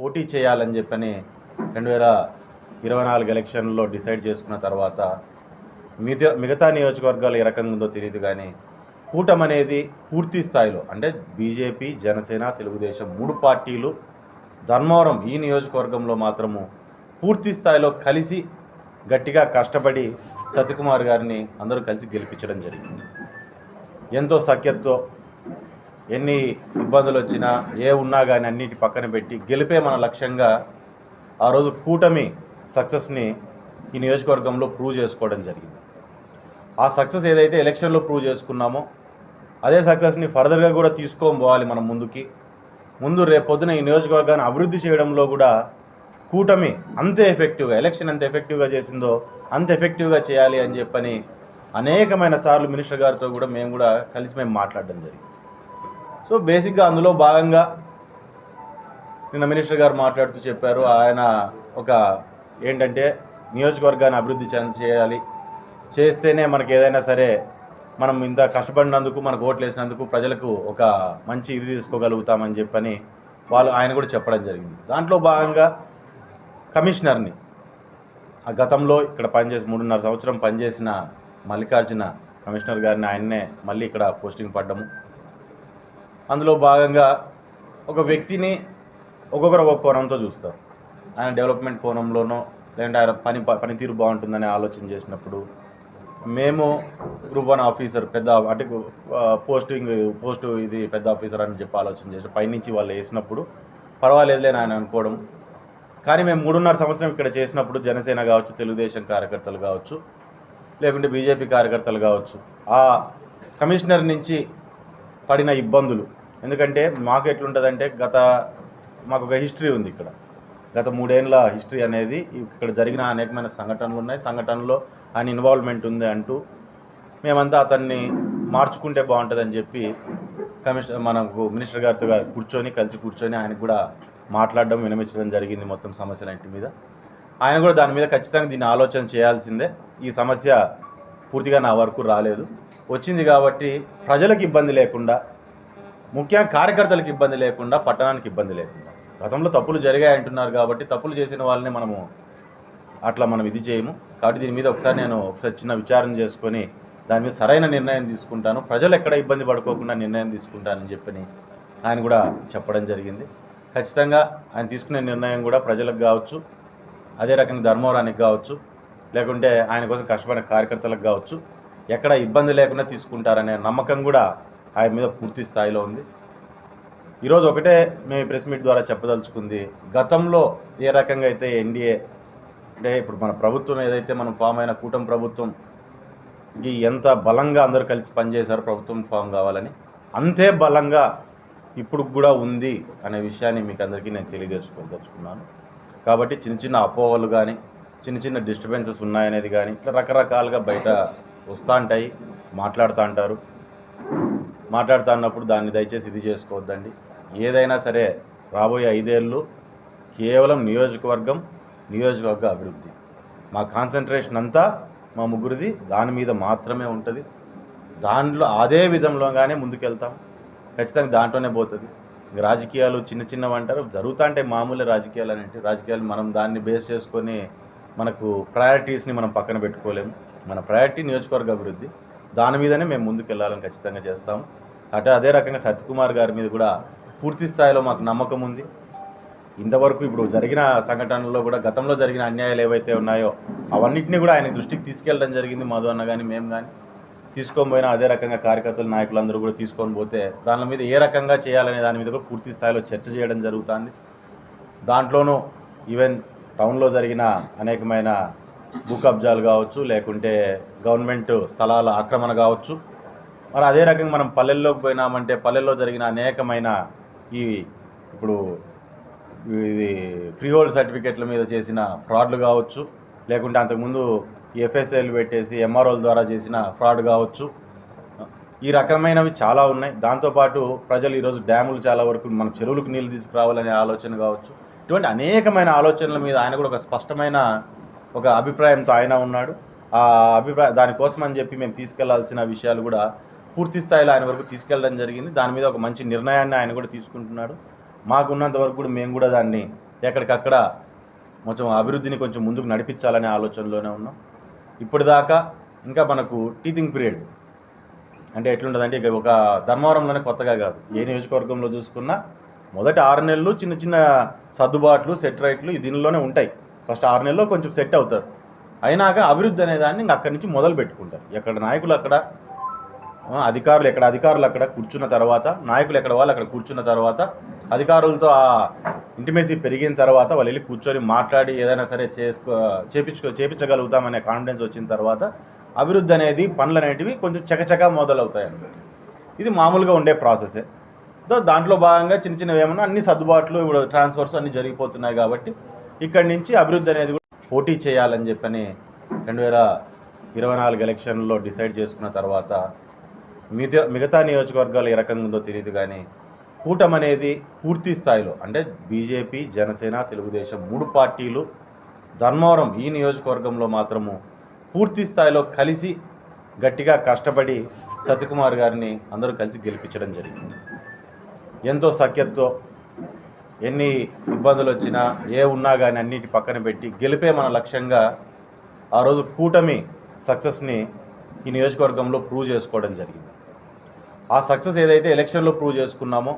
పోటీ చేయాలని చెప్పని రెండు వేల ఇరవై నాలుగు ఎలక్షన్లో డిసైడ్ చేసుకున్న తర్వాత మిగతా మిగతా నియోజకవర్గాలు ఏ రకంగా ఉందో తెలియదు కానీ కూటమి అనేది పూర్తి స్థాయిలో అంటే బీజేపీ జనసేన తెలుగుదేశం మూడు పార్టీలు ధర్మవరం ఈ నియోజకవర్గంలో మాత్రము పూర్తి స్థాయిలో కలిసి గట్టిగా కష్టపడి సత్యకుమార్ గారిని అందరూ కలిసి గెలిపించడం జరిగింది. ఎంతో సఖ్యతతో ఎన్ని ఇబ్బందులు వచ్చినా ఏ ఉన్నా కానీ అన్నిటి పక్కన పెట్టి గెలిపే మన లక్ష్యంగా ఆ రోజు కూటమి సక్సెస్ని ఈ నియోజకవర్గంలో ప్రూవ్ చేసుకోవడం జరిగింది. ఆ సక్సెస్ ఏదైతే ఎలక్షన్లో ప్రూవ్ చేసుకున్నామో అదే సక్సెస్ని ఫర్దర్గా కూడా తీసుకొని పోవాలి మనం ముందుకి. ముందు రేపు పొద్దున ఈ నియోజకవర్గాన్ని అభివృద్ధి చేయడంలో కూడా కూటమి అంతే ఎఫెక్టివ్గా ఎలక్షన్ ఎంత ఎఫెక్టివ్గా చేసిందో అంత ఎఫెక్టివ్గా చేయాలి అని చెప్పని అనేకమైన సార్లు మినిస్టర్ గారితో కూడా మేము కూడా కలిసి మేము మాట్లాడడం జరిగింది. సో బేసిక్గా అందులో భాగంగా నిన్న మినిస్టర్ గారు మాట్లాడుతూ చెప్పారు ఆయన ఒక ఏంటంటే నియోజకవర్గాన్ని అభివృద్ధి చేయాలి. చేస్తేనే మనకి ఏదైనా సరే మనం ఇంత కష్టపడినందుకు మనకు ఓట్లు వేసినందుకు ప్రజలకు ఒక మంచి ఇది తీసుకోగలుగుతామని చెప్పని వాళ్ళు ఆయన కూడా చెప్పడం జరిగింది. దాంట్లో భాగంగా కమిషనర్ని ఆ గతంలో ఇక్కడ పనిచేసి మూడున్నర సంవత్సరం పనిచేసిన మల్లికార్జున కమిషనర్ గారిని ఆయన్నే మళ్ళీ ఇక్కడ పోస్టింగ్ పడ్డము. అందులో భాగంగా ఒక వ్యక్తిని ఒక్కొక్కరు ఒక్కొక్క కోణంతో చూస్తారు. ఆయన డెవలప్మెంట్ కోణంలోనో లేదంటే ఆయన పని పనితీరు బాగుంటుందని ఆలోచన చేసినప్పుడు మేము గ్రూప్ వన్ ఆఫీసర్ పెద్ద అంటే పోస్టింగ్ పోస్ట్ ఇది పెద్ద ఆఫీసర్ అని చెప్పి ఆలోచన చేసి పైనుంచి వాళ్ళు వేసినప్పుడు పర్వాలేదులే అని ఆయన అనుకోవడం. కానీ మేము మూడున్నర సంవత్సరం ఇక్కడ చేసినప్పుడు జనసేన కావచ్చు తెలుగుదేశం కార్యకర్తలు కావచ్చు లేకుంటే బీజేపీ కార్యకర్తలు కావచ్చు ఆ కమిషనర్ నుంచి పడిన ఇబ్బందులు ఎందుకంటే మాకు ఎట్లుంటుందంటే గత మాకు ఒక హిస్టరీ ఉంది ఇక్కడ. గత మూడేళ్ళ హిస్టరీ అనేది ఇక్కడ జరిగిన అనేకమైన సంఘటనలు ఉన్నాయి. సంఘటనలో ఆయన ఇన్వాల్వ్మెంట్ ఉంది అంటూ మేమంతా అతన్ని మార్చుకుంటే బాగుంటుందని చెప్పి కమిషనర్ మనకు మినిస్టర్ గారితో కూర్చొని కలిసి కూర్చొని ఆయనకు కూడా మాట్లాడడం వినమించడం జరిగింది మొత్తం సమస్యలన్నింటి మీద. ఆయన కూడా దాని మీద ఖచ్చితంగా దీన్ని ఆలోచన చేయాల్సిందే. ఈ సమస్య పూర్తిగా నా వరకు రాలేదు. వచ్చింది కాబట్టి ప్రజలకు ఇబ్బంది లేకుండా ముఖ్యంగా కార్యకర్తలకు ఇబ్బంది లేకుండా పట్టణానికి ఇబ్బంది లేకుండా. గతంలో తప్పులు జరిగాయి అంటున్నారు కాబట్టి తప్పులు చేసిన వాళ్ళని మనము అట్లా మనం ఇది చేయము. కాబట్టి దీని మీద ఒకసారి నేను ఒకసారి చిన్న విచారణ చేసుకొని దాని మీద సరైన నిర్ణయం తీసుకుంటాను. ప్రజలు ఎక్కడ ఇబ్బంది పడుకోకుండా నిర్ణయం తీసుకుంటానని చెప్పని ఆయన కూడా చెప్పడం జరిగింది. ఖచ్చితంగా ఆయన తీసుకునే నిర్ణయం కూడా ప్రజలకు కావచ్చు అదే రకంగా ధర్మవరానికి కావచ్చు లేకుంటే ఆయన కోసం కష్టపడిన కార్యకర్తలకు కావచ్చు ఎక్కడ ఇబ్బంది లేకుండా తీసుకుంటారనే నమ్మకం కూడా ఆయన మీద పూర్తి స్థాయిలో ఉంది. ఈరోజు ఒకటే మేము ప్రెస్ మీట్ ద్వారా చెప్పదలుచుకుంది గతంలో ఏ రకంగా అయితే ఎన్డీఏ అంటే ఇప్పుడు మన ప్రభుత్వం ఏదైతే మనం ఫామ్ అయిన కూటమి ప్రభుత్వం ఈ ఎంత బలంగా అందరూ కలిసి పనిచేశారు ప్రభుత్వం ఫామ్ కావాలని అంతే బలంగా ఇప్పుడు కూడా ఉంది అనే విషయాన్ని మీకు అందరికీ నేను తెలియజేసుకోదలుచుకున్నాను. కాబట్టి చిన్న చిన్న అపోహలు కానీ చిన్న చిన్న డిస్టర్బెన్సెస్ ఉన్నాయనేది కానీ ఇట్లా రకరకాలుగా బయట వస్తూ ఉంటాయి మాట్లాడుతూ ఉంటారు. మాట్లాడుతా ఉన్నప్పుడు దాన్ని దయచేసి ఇది చేసుకోవద్దండి. ఏదైనా సరే రాబోయే ఐదేళ్ళు కేవలం నియోజకవర్గం నియోజకవర్గ అభివృద్ధి. మా కాన్సన్ట్రేషన్ అంతా మా ముగ్గురిది దాని మీద మాత్రమే ఉంటుంది. దాంట్లో అదే విధంలోగానే ముందుకెళ్తాం. ఖచ్చితంగా దాంట్లోనే పోతుంది. రాజకీయాలు చిన్న చిన్నవి అంటారు. జరుగుతా అంటే మామూలే రాజకీయాలు అనేవి రాజకీయాలు మనం దాన్ని బేస్ చేసుకొని మనకు ప్రయారిటీస్ని మనం పక్కన పెట్టుకోలేము. మన ప్రయారిటీ నియోజకవర్గ అభివృద్ధి. దాని మీదనే మేము ముందుకెళ్ళాలని ఖచ్చితంగా చేస్తాము. అటు అదే రకంగా సత్యకుమార్ గారి మీద కూడా పూర్తి స్థాయిలో మాకు నమ్మకం ఉంది. ఇంతవరకు ఇప్పుడు జరిగిన సంఘటనల్లో కూడా గతంలో జరిగిన అన్యాయాలు ఏవైతే ఉన్నాయో అవన్నింటినీ కూడా ఆయన దృష్టికి తీసుకెళ్ళడం జరిగింది మధు అన్న కానీ మేము కానీ తీసుకొని పోయినా అదే రకంగా కార్యకర్తలు నాయకులందరూ కూడా తీసుకొని పోతే దాని మీద ఏ రకంగా చేయాలనే దాని మీద కూడా పూర్తి స్థాయిలో చర్చ చేయడం జరుగుతుంది. దాంట్లోనూ ఈవెన్ టౌన్లో జరిగిన అనేకమైన భూ కబ్జాలు కావచ్చు లేకుంటే గవర్నమెంట్ స్థలాల ఆక్రమణ కావచ్చు మరి అదే రకంగా మనం పల్లెల్లోకి పోయినామంటే పల్లెల్లో జరిగిన అనేకమైన ఈ ఇప్పుడు ఇది ఫ్రీ హోల్డ్ సర్టిఫికెట్ల మీద చేసిన ఫ్రాడ్లు కావచ్చు లేకుంటే అంతకుముందు ఎఫ్ఎస్ఎల్ పెట్టేసి ఎంఆర్ఓల ద్వారా చేసిన ఫ్రాడ్ కావచ్చు. ఈ రకమైనవి చాలా ఉన్నాయి. దాంతోపాటు ప్రజలు ఈరోజు డ్యాములు చాలా వరకు మన చెరువులకు నీళ్ళు తీసుకురావాలనే ఆలోచన కావచ్చు. ఇటువంటి అనేకమైన ఆలోచనల మీద ఆయన కూడా ఒక స్పష్టమైన ఒక అభిప్రాయంతో ఆయన ఉన్నాడు. ఆ అభిప్రాయం దానికోసం అని చెప్పి మేము తీసుకెళ్ళాల్సిన విషయాలు కూడా పూర్తి స్థాయిలో ఆయన వరకు తీసుకెళ్ళడం జరిగింది. దాని మీద ఒక మంచి నిర్ణయాన్ని ఆయన కూడా తీసుకుంటున్నాడు. మాకున్నంత వరకు కూడా మేము కూడా దాన్ని ఎక్కడికక్కడ కొంచెం అభివృద్ధిని కొంచెం ముందుకు నడిపించాలనే ఆలోచనలోనే ఉన్నాం. ఇప్పటిదాకా ఇంకా మనకు టీచింగ్ పీరియడ్ అంటే ఎట్లుంటుందంటే ఇక ఒక ధర్మవరంలోనే కొత్తగా కాదు. ఏ నియోజకవర్గంలో చూసుకున్నా మొదటి ఆరు నెలలు చిన్న చిన్న సర్దుబాట్లు సెట్ రైట్లు దీనిలోనే ఉంటాయి. ఫస్ట్ ఆరు నెలల్లో కొంచెం సెట్ అవుతారు. అయినాక అభివృద్ధి అనే దాన్ని అక్కడి నుంచి మొదలు పెట్టుకుంటారు ఎక్కడ నాయకులు అక్కడ అధికారులు ఎక్కడ అధికారులు అక్కడ కూర్చున్న తర్వాత నాయకులు ఎక్కడ వాళ్ళు అక్కడ కూర్చున్న తర్వాత అధికారులతో ఆ ఇంటిమేసీ పెరిగిన తర్వాత వాళ్ళు వెళ్ళి కూర్చొని మాట్లాడి ఏదైనా సరే చేసుకో చేపించుకో చేపించగలుగుతామనే కాన్ఫిడెన్స్ వచ్చిన తర్వాత అభివృద్ధి అనేది పనులు అనేటివి కొంచెం చకచకా మొదలవుతాయి అన్నమాట ఇది మామూలుగా ఉండే ప్రాసెసే సో దాంట్లో భాగంగా చిన్న చిన్నవి ఏమన్నా అన్ని సర్దుబాట్లు ఇప్పుడు ట్రాన్స్ఫర్స్ అన్ని జరిగిపోతున్నాయి కాబట్టి ఇక్కడి నుంచి అభివృద్ధి అనేది కూడా పోటీ చేయాలని చెప్పని రెండు వేల ఇరవై నాలుగు ఎలక్షన్లో డిసైడ్ చేసుకున్న తర్వాత మిగతా మిగతా నియోజకవర్గాలు ఏ రకంగా ఉందో తెలియదు కానీ కూటమి అనేది పూర్తి స్థాయిలో అంటే బీజేపీ జనసేన తెలుగుదేశం మూడు పార్టీలు ధర్మవరం ఈ నియోజకవర్గంలో మాత్రము పూర్తి స్థాయిలో కలిసి గట్టిగా కష్టపడి సత్యకుమార్ గారిని అందరూ కలిసి గెలిపించడం జరిగింది. ఎంతో సఖ్యతతో ఎన్ని ఇబ్బందులు వచ్చినా ఏ ఉన్నా కానీ అన్నిటి పక్కన పెట్టి గెలిపే మన లక్ష్యంగా ఆ రోజు కూటమి సక్సెస్ని ఈ నియోజకవర్గంలో ప్రూవ్ చేసుకోవడం జరిగింది. ఆ సక్సెస్ ఏదైతే ఎలక్షన్లో ప్రూవ్ చేసుకున్నామో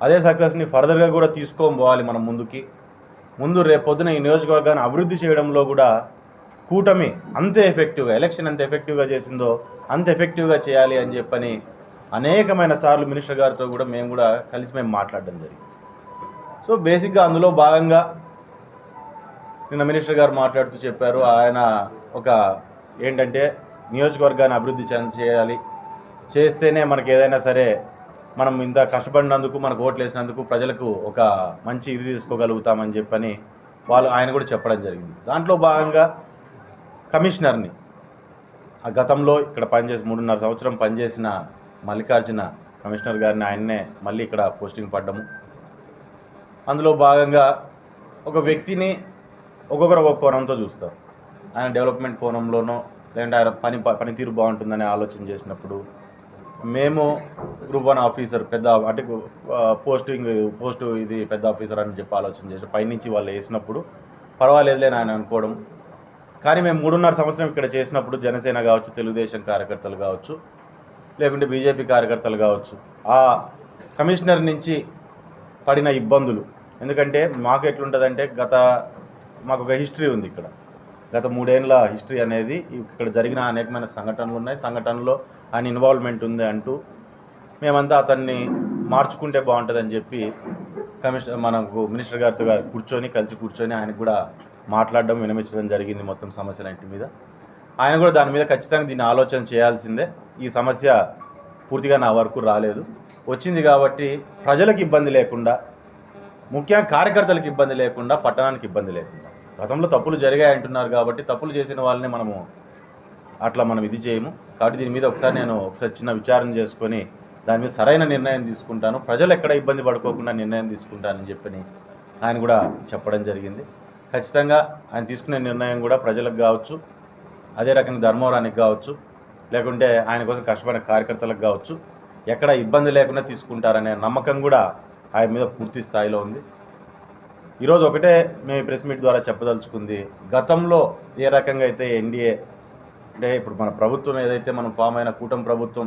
అదే సక్సెస్ని ఫర్దర్గా కూడా తీసుకొని పోవాలి మనం ముందుకి. ముందు రేపొద్దున ఈ నియోజకవర్గాన్ని అభివృద్ధి చేయడంలో కూడా కూటమి అంతే ఎఫెక్టివ్గా ఎలక్షన్ ఎంత ఎఫెక్టివ్గా చేసిందో అంత ఎఫెక్టివ్గా చేయాలి అని చెప్పని అనేకమైన సార్లు మినిస్టర్ గారితో కూడా మేము కూడా కలిసి మేము మాట్లాడడం జరిగింది. సో బేసిక్గా అందులో భాగంగా నిన్న మినిస్టర్ గారు మాట్లాడుతూ చెప్పారు ఆయన ఒక ఏంటంటే నియోజకవర్గాన్ని అభివృద్ధి చెంద- చేయాలి చేస్తేనే మనకి ఏదైనా సరే మనం ఇంత కష్టపడినందుకు మనకు ఓట్లు వేసినందుకు ప్రజలకు ఒక మంచి ఇది తీసుకోగలుగుతామని చెప్పని వాళ్ళు ఆయన కూడా చెప్పడం జరిగింది. దాంట్లో భాగంగా కమిషనర్ని ఆ గతంలో ఇక్కడ పనిచేసి మూడున్నర సంవత్సరం పనిచేసిన మల్లికార్జున కమిషనర్ గారిని ఆయన్నే మళ్ళీ ఇక్కడ పోస్టింగ్ పడ్డము. అందులో భాగంగా ఒక వ్యక్తిని ఒక్కొక్కరు ఒక్కొక్క కోణంతో చూస్తారు. ఆయన డెవలప్మెంట్ కోణంలోనో లేదంటే ఆయన పని పనితీరు బాగుంటుందని ఆలోచన చేసినప్పుడు మేము గ్రూప్ వన్ ఆఫీసర్ పెద్ద అంటే పోస్టింగ్ పోస్ట్ ఇది పెద్ద ఆఫీసర్ అని చెప్పి ఆలోచన చేసి పైనుంచి వాళ్ళు వేసినప్పుడు పర్వాలేదులే నాయన అనుకోవడం. కానీ మేము మూడున్నర సంవత్సరం ఇక్కడ చేసినప్పుడు జనసేన కావచ్చు తెలుగుదేశం కార్యకర్తలు కావచ్చు లేకుంటే బీజేపీ కార్యకర్తలు కావచ్చు ఆ కమిషనర్ నుంచి పడిన ఇబ్బందులు. ఎందుకంటే మాకు ఎట్లుంటుందంటే గత మాకు ఒక హిస్టరీ ఉంది ఇక్కడ. గత మూడేళ్ళ హిస్టరీ అనేది ఇక్కడ జరిగిన అనేకమైన సంఘటనలు ఉన్నాయి. సంఘటనలో ఆయన ఇన్వాల్వ్మెంట్ ఉంది అంటూ మేమంతా అతన్ని మార్చుకుంటే బాగుంటుందని చెప్పి కమిషనర్ మనకు మినిస్టర్ గారితో కూర్చొని కలిసి కూర్చొని ఆయనకు కూడా మాట్లాడడం వినమించడం జరిగింది మొత్తం సమస్యలన్నింటి మీద. ఆయన కూడా దాని మీద ఖచ్చితంగా దీన్ని ఆలోచన చేయాల్సిందే. ఈ సమస్య పూర్తిగా నా వరకు రాలేదు. వచ్చింది కాబట్టి ప్రజలకు ఇబ్బంది లేకుండా ముఖ్యంగా కార్యకర్తలకు ఇబ్బంది లేకుండా పట్టణానికి ఇబ్బంది లేకుండా. గతంలో తప్పులు జరిగాయి అంటున్నారు కాబట్టి తప్పులు చేసిన వాళ్ళని మనము అట్లా మనం ఇది చేయము. కాబట్టి దీని మీద ఒకసారి నేను ఒకసారి చిన్న విచారణ చేసుకొని దాని మీద సరైన నిర్ణయం తీసుకుంటాను. ప్రజలు ఎక్కడ ఇబ్బంది పడుకోకుండా నిర్ణయం తీసుకుంటానని చెప్పని ఆయన కూడా చెప్పడం జరిగింది. ఖచ్చితంగా ఆయన తీసుకునే నిర్ణయం కూడా ప్రజలకు కావచ్చు అదే రకంగా ధర్మవరానికి కావచ్చు లేకుంటే ఆయన కోసం కష్టపడిన కార్యకర్తలకు కావచ్చు ఎక్కడ ఇబ్బంది లేకుండా తీసుకుంటారనే నమ్మకం కూడా ఆయన మీద పూర్తి స్థాయిలో ఉంది. ఈరోజు ఒకటే మేము ప్రెస్ మీట్ ద్వారా చెప్పదలుచుకుంది. గతంలో ఏ రకంగా అయితే ఎన్డీఏ అంటే ఇప్పుడు మన ప్రభుత్వం ఏదైతే మనం ఫామ్ అయిన కూటమి ప్రభుత్వం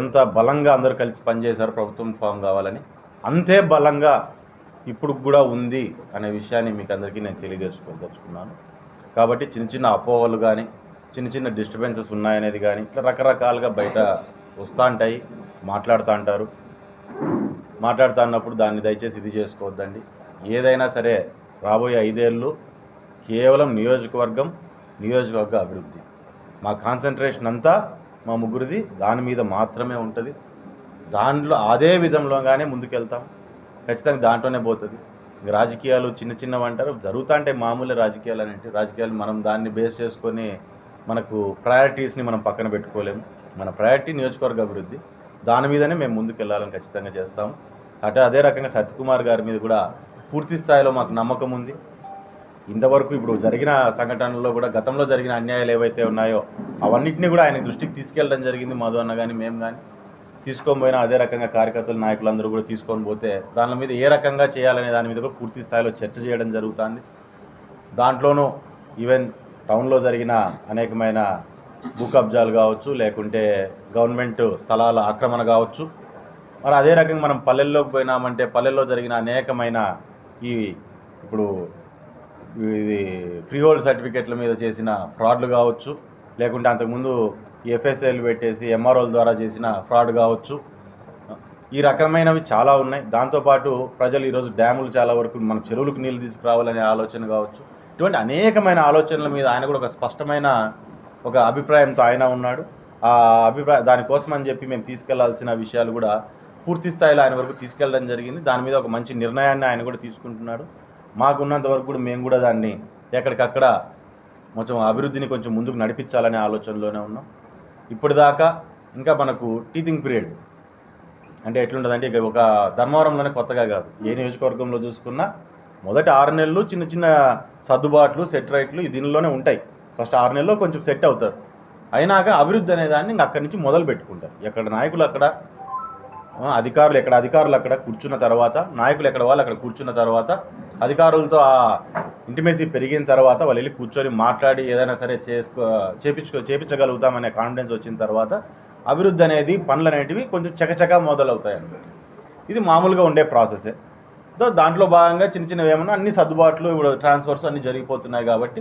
ఎంత బలంగా అందరూ కలిసి పనిచేశారు ప్రభుత్వం ఫామ్ కావాలని అంతే బలంగా ఇప్పుడు కూడా ఉంది అనే విషయాన్ని మీకు అందరికీ నేను తెలియజేసుకోదలుచుకున్నాను. కాబట్టి చిన్న చిన్న అపోహలు కానీ చిన్న చిన్న డిస్టర్బెన్సెస్ ఉన్నాయనేది కానీ ఇట్లా రకరకాలుగా బయట వస్తూ ఉంటాయి మాట్లాడుతూ అంటారు మాట్లాడుతూ అన్నప్పుడు దాన్ని దయచేసి ఇది చేసుకోవద్దండి. ఏదైనా సరే రాబోయే ఐదేళ్ళు కేవలం నియోజకవర్గం నియోజకవర్గ అభివృద్ధి. మా కాన్సన్ట్రేషన్ అంతా మా ముగ్గురిది దాని మీద మాత్రమే ఉంటుంది. దాంట్లో అదే విధంలోగానే ముందుకెళ్తాం. ఖచ్చితంగా దాంట్లోనే పోతుంది. ఇంక రాజకీయాలు చిన్న చిన్నవి అంటారు. జరుగుతా అంటే మామూలే రాజకీయాలు అనేవి రాజకీయాలు మనం దాన్ని బేస్ చేసుకొని మనకు ప్రయారిటీస్ని మనం పక్కన పెట్టుకోలేము. మన ప్రయారిటీ నియోజకవర్గ అభివృద్ధి. దాని మీదనే మేము ముందుకు వెళ్ళాలని ఖచ్చితంగా చేస్తాం. అటు అదే రకంగా సత్యకుమార్ గారి మీద కూడా పూర్తి స్థాయిలో మాకు నమ్మకం ఉంది. ఇంతవరకు ఇప్పుడు జరిగిన సంఘటనల్లో కూడా గతంలో జరిగిన అన్యాయాలు ఏవైతే ఉన్నాయో అవన్నింటినీ కూడా ఆయన దృష్టికి తీసుకెళ్ళడం జరిగింది మధు అన్న కానీ మేము కానీ తీసుకొని పోయినా అదే రకంగా కార్యకర్తలు నాయకులందరూ కూడా తీసుకొని పోతే దాని మీద ఏ రకంగా చేయాలనే దాని మీద కూడా పూర్తి స్థాయిలో చర్చ చేయడం జరుగుతుంది. దాంట్లోనూ ఈవెన్ టౌన్లో జరిగిన అనేకమైన భూ కబ్జాలు కావచ్చు లేకుంటే గవర్నమెంట్ స్థలాల ఆక్రమణ కావచ్చు. మరి అదే రకంగా మనం పల్లెల్లోకి పోయినామంటే పల్లెల్లో జరిగిన అనేకమైన ఈ ఇప్పుడు ఇది ఫ్రీ హోల్డ్ సర్టిఫికెట్ల మీద చేసిన ఫ్రాడ్లు కావచ్చు లేకుంటే అంతకుముందు ఎఫ్ఎస్ఎల్ పెట్టేసి ఎంఆర్ఓల ద్వారా చేసిన ఫ్రాడ్ కావచ్చు. ఈ రకమైనవి చాలా ఉన్నాయి. దాంతోపాటు ప్రజలు ఈరోజు డ్యాములు చాలా వరకు మన చెరువులకు నీళ్ళు తీసుకురావాలనే ఆలోచన కావచ్చు. ఇటువంటి అనేకమైన ఆలోచనల మీద ఆయన కూడా ఒక స్పష్టమైన ఒక అభిప్రాయంతో ఆయన ఉన్నాడు. ఆ అభిప్రాయం దానికోసం అని చెప్పి మేము తీసుకెళ్ళాల్సిన విషయాలు కూడా పూర్తి స్థాయిలో ఆయన వరకు తీసుకెళ్ళడం జరిగింది. దాని మీద ఒక మంచి నిర్ణయాన్ని ఆయన కూడా తీసుకుంటున్నాడు. మాకున్నంత వరకు కూడా మేము కూడా దాన్ని ఎక్కడికక్కడ కొంచెం అభివృద్ధిని కొంచెం ముందుకు నడిపించాలనే ఆలోచనలోనే ఉన్నాం. ఇప్పటిదాకా ఇంకా మనకు టీచింగ్ పీరియడ్ అంటే ఎట్లుంటుందంటే ఇక ఒక ధర్మవరంలోనే కొత్తగా కాదు. ఏ నియోజకవర్గంలో చూసుకున్నా మొదటి ఆరు నెలలు చిన్న చిన్న సర్దుబాట్లు సెట్ రైట్లు ఈ దీనిలోనే ఉంటాయి. ఫస్ట్ ఆరు నెలల్లో కొంచెం సెట్ అవుతారు. అయినాక అభివృద్ధి అనే దాన్ని అక్కడి నుంచి మొదలు పెట్టుకుంటారు ఎక్కడ నాయకులు అక్కడ అధికారులు ఎక్కడ అధికారులు అక్కడ కూర్చున్న తర్వాత నాయకులు ఎక్కడ వాళ్ళు అక్కడ కూర్చున్న తర్వాత అధికారులతో ఆ ఇంటిమేసీ పెరిగిన తర్వాత వాళ్ళు వెళ్ళి కూర్చొని మాట్లాడి ఏదైనా సరే చేసుకో చేపించుకో చేపించగలుగుతామనే కాన్ఫిడెన్స్ వచ్చిన తర్వాత అభివృద్ధి అనేది పనులు అనేటివి కొంచెం చకచకా మొదలవుతాయి అన్నమాట ఇది మామూలుగా ఉండే ప్రాసెసే సో దాంట్లో భాగంగా చిన్న చిన్నవి ఏమన్నా అన్ని సర్దుబాట్లు ఇప్పుడు ట్రాన్స్ఫర్స్ అన్ని జరిగిపోతున్నాయి కాబట్టి